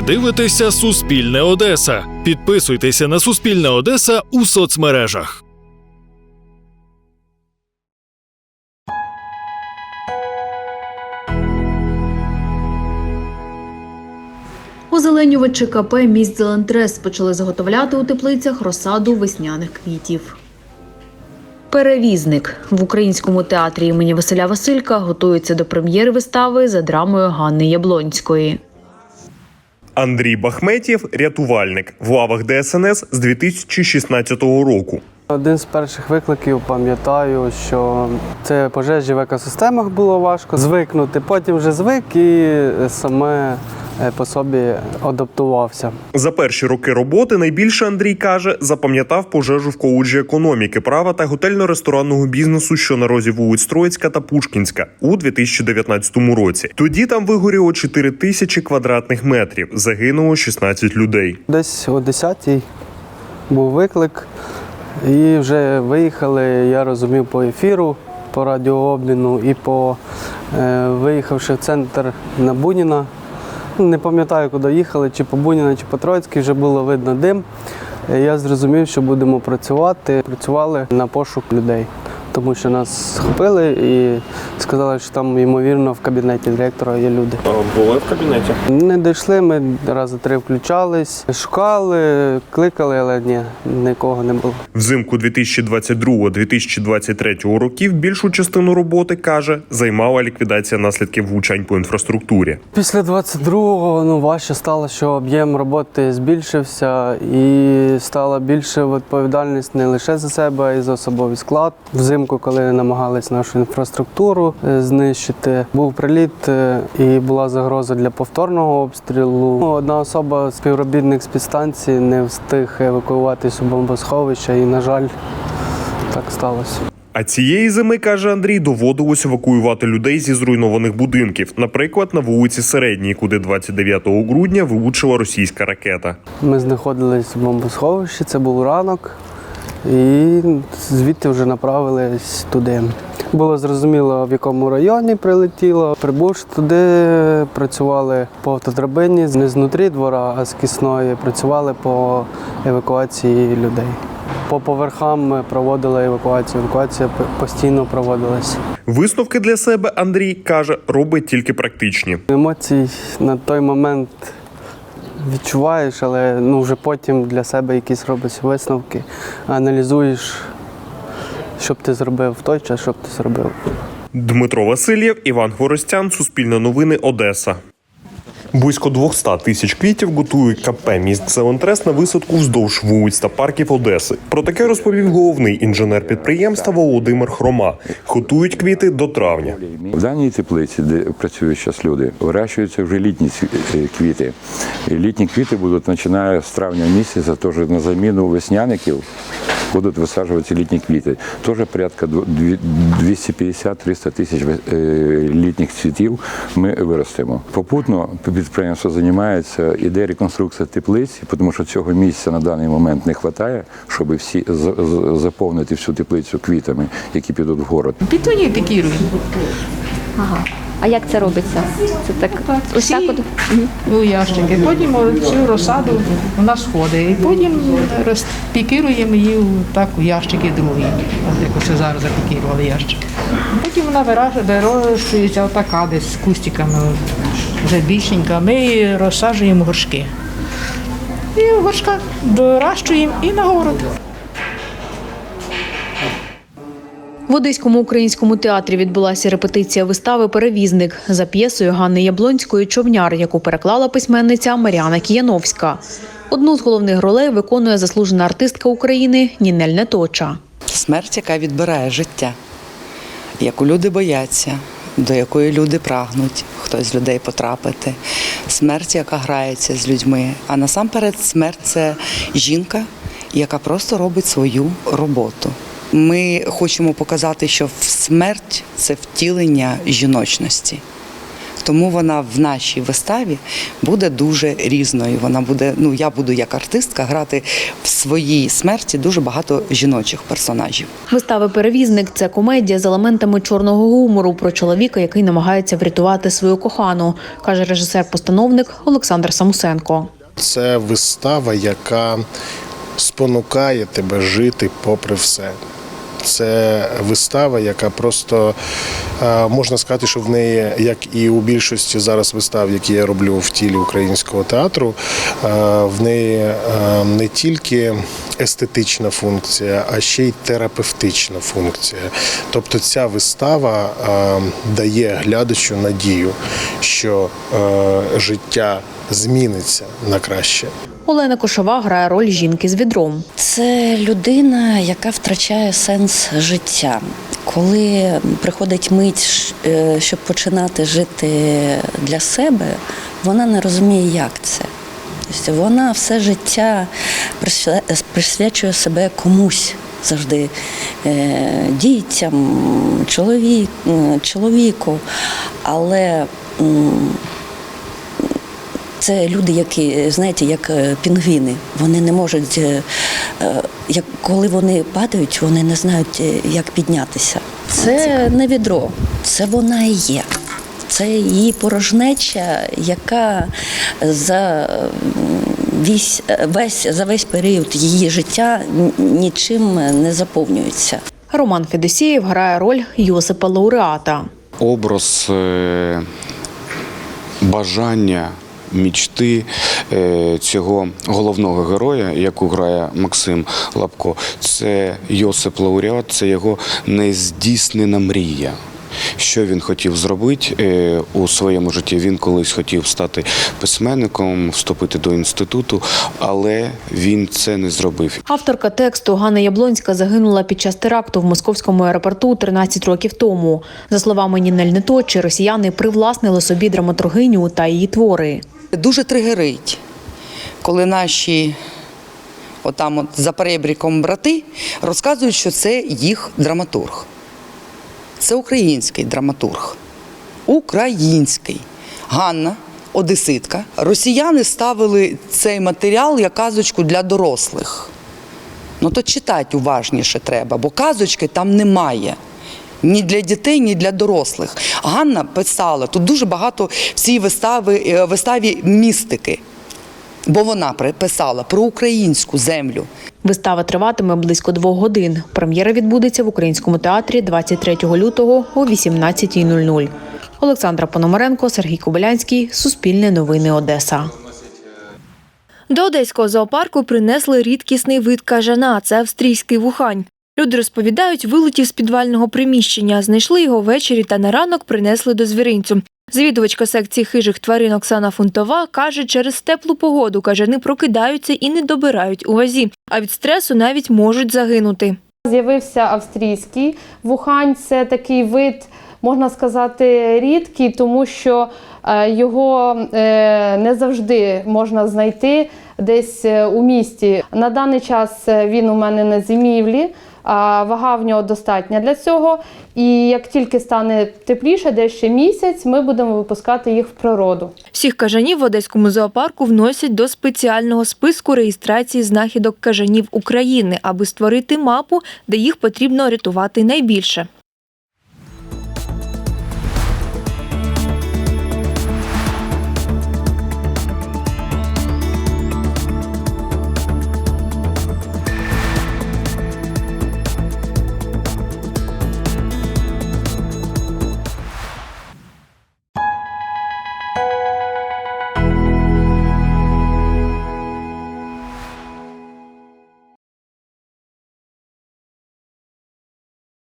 Ви дивитеся Суспільне Одеса. Підписуйтеся на Суспільне Одеса у соцмережах. Озеленювачі КП міст Зелентрес почали заготовляти у теплицях розсаду весняних квітів. Перевізник в українському театрі імені Василя Василька готується до прем'єри вистави за драмою Ганни Яблонської. Андрій Бахметєв рятувальник в лавах ДСНС з 2016 року. Один з перших викликів пам'ятаю, що це пожежі в екосистемах було важко звикнути. Потім вже звик і саме по собі адаптувався. За перші роки роботи найбільше Андрій каже, запам'ятав пожежу в коледжі економіки, права та готельно-ресторанного бізнесу, що на розі вулиць Троїцька та Пушкінська у 2019 році. Тоді там вигоріло 4 тисячі квадратних метрів. Загинуло 16 людей. Десь о 10-й був виклик, і вже виїхали, я розумів, по ефіру, по радіообміну і по е, виїхавши в центр на Буніна. Не пам'ятаю, куди їхали, чи по Буніна, чи по Троїцькій, вже було видно дим. Е, Я зрозумів, що будемо працювати. Працювали на пошук людей, тому що нас схопили і сказали, що там, ймовірно, в кабінеті директора є люди. Були в кабінеті. Не дійшли, ми рази три включались, шукали, кликали, але ні, нікого не було. Взимку 2022-2023 років більшу частину роботи каже займала ліквідація наслідків влучань по інфраструктурі. Після 22-го ну, важче стало, що об'єм роботи збільшився і стала більше відповідальність не лише за себе, а й за особовий склад. Взимку, коли намагались нашу інфраструктуру е, знищити, був приліт е, і була загроза для повторного обстрілу. Ну, Одна особа, співробітник з підстанції, не встиг евакуюватись у бомбосховище, і, на жаль, так сталося. А цієї зими, каже Андрій, доводилось евакуювати людей зі зруйнованих будинків, наприклад, на вулиці Середній, куди 29 грудня влучила російська ракета. Ми знаходились в бомбосховищі, це був ранок, і звідти вже направились туди. Було зрозуміло, в якому районі прилетіло. Прибувши туди, працювали по автодрабині не знутрі двора, а з кисної. Працювали по евакуації людей. По поверхам ми проводили евакуацію. Евакуація постійно проводилась. Висновки для себе Андрій каже, робить тільки практичні. Емоцій на той момент відчуваєш, але ну, вже потім для себе якісь робиш висновки, аналізуєш, що б ти зробив в той час, що б ти зробив. Дмитро Васильєв, Іван Хворостян, Суспільне новини, Одеса. Близько 200 тисяч квітів готують КП міст Зелентрес на висадку вздовж вулиць та парків Одеси. Про таке розповів головний інженер підприємства Володимир Хрома. Готують квіти до травня. В даній теплиці, де працюють зараз люди, вирощуються вже літні е, квіти. Літні квіти будуть починає з травня місяця, теж на заміну весняників будуть висаджуватися літні квіти. Теж порядка дв- дві- 250-300 тисяч літніх цвітів ми виростемо. Попутно підприємство займається іде реконструкція теплиці, тому що цього місця на даний момент не вистачає, щоб всі заповнити всю теплицю квітами, які підуть в город. Пітунії пікіруємо. Ага. А як це робиться? Це так ось так от. У ящики. Потім цю розсаду вона сходить. І потім розпікіруємо її у- так у ящики другі. От як ось зараз запікірували ящики. Потім вона вираж- вирощується отака десь з кустиками вже більшенька. Ми розсаджуємо горшки. І в горшках доращуємо і на город. В Одеському українському театрі відбулася репетиція вистави Перевізник за п'єсою Ганни Яблонської Човняр, яку переклала письменниця Мар'яна Кіяновська. Одну з головних ролей виконує заслужена артистка України Нінель Неточа. Смерть, яка відбирає життя, яку люди бояться, до якої люди прагнуть хтось з людей потрапити. Смерть, яка грається з людьми. А насамперед, смерть це жінка, яка просто робить свою роботу. Ми хочемо показати, що смерть це втілення жіночності. Тому вона в нашій виставі буде дуже різною. Вона буде, ну я буду як артистка грати в своїй смерті дуже багато жіночих персонажів. Вистави Перевізник це комедія з елементами чорного гумору про чоловіка, який намагається врятувати свою кохану, каже режисер-постановник Олександр Самусенко. Це вистава, яка спонукає тебе жити попри все. Це вистава, яка просто е, можна сказати, що в неї, як і у більшості зараз вистав, які я роблю в тілі українського театру, е, в неї е, не тільки естетична функція, а ще й терапевтична функція. Тобто ця вистава дає глядачу надію, що е, життя зміниться на краще. Олена Кошова грає роль жінки з відром. Це людина, яка втрачає сенс життя. Коли приходить мить, е, щоб починати жити для себе, вона не розуміє, як це. Тобто вона все життя присвячує себе комусь завжди е, дітям, чоловіку. Але це люди, які, знаєте, як е, пінгвіни. Вони не можуть, е, е, як коли вони падають, вони не знають, як піднятися. Це не відро, це вона і є. Це її порожнеча, яка за весь, весь, за весь період її життя нічим не заповнюється. Роман Федосієв грає роль Йосипа Лауреата. образ бажання. Мічти е, цього головного героя, яку грає Максим Лапко, це Йосип Лауреат, це його нездійснена мрія. Що він хотів зробити е, у своєму житті? Він колись хотів стати письменником, вступити до інституту, але він це не зробив. Авторка тексту Ганна Яблонська загинула під час теракту в московському аеропорту 13 років тому. За словами Нінель Неточі, росіяни привласнили собі драматургиню та її твори. Дуже тригерить, коли наші отам от за перебріком брати розказують, що це їх драматург. Це український драматург. Український. Ганна, одеситка. Росіяни ставили цей матеріал як казочку для дорослих. Ну то читати уважніше треба, бо казочки там немає. Ні для дітей, ні для дорослих. Ганна писала тут дуже багато в цій вистави, е, виставі містики, бо вона при- писала про українську землю. Вистава триватиме близько двох годин. Прем'єра відбудеться в українському театрі 23 лютого о 18.00. Олександра Пономаренко, Сергій Кобилянський, Суспільне новини Одеса. До одеського зоопарку принесли рідкісний вид кажана це австрійський вухань. Люди розповідають, вилетів з підвального приміщення, знайшли його ввечері та на ранок принесли до звіринцю. Завідувачка секції хижих тварин Оксана Фунтова каже, через теплу погоду кажани прокидаються і не добирають у вазі, а від стресу навіть можуть загинути. З'явився австрійський вухань. Це такий вид, можна сказати, рідкий, тому що е, його е, не завжди можна знайти десь е, у місті. На даний час він у мене на зимівлі. Вага в нього достатня для цього. І як тільки стане тепліше, де ще місяць, ми будемо випускати їх в природу. Всіх кажанів в одеському зоопарку вносять до спеціального списку реєстрації знахідок кажанів України, аби створити мапу, де їх потрібно рятувати найбільше.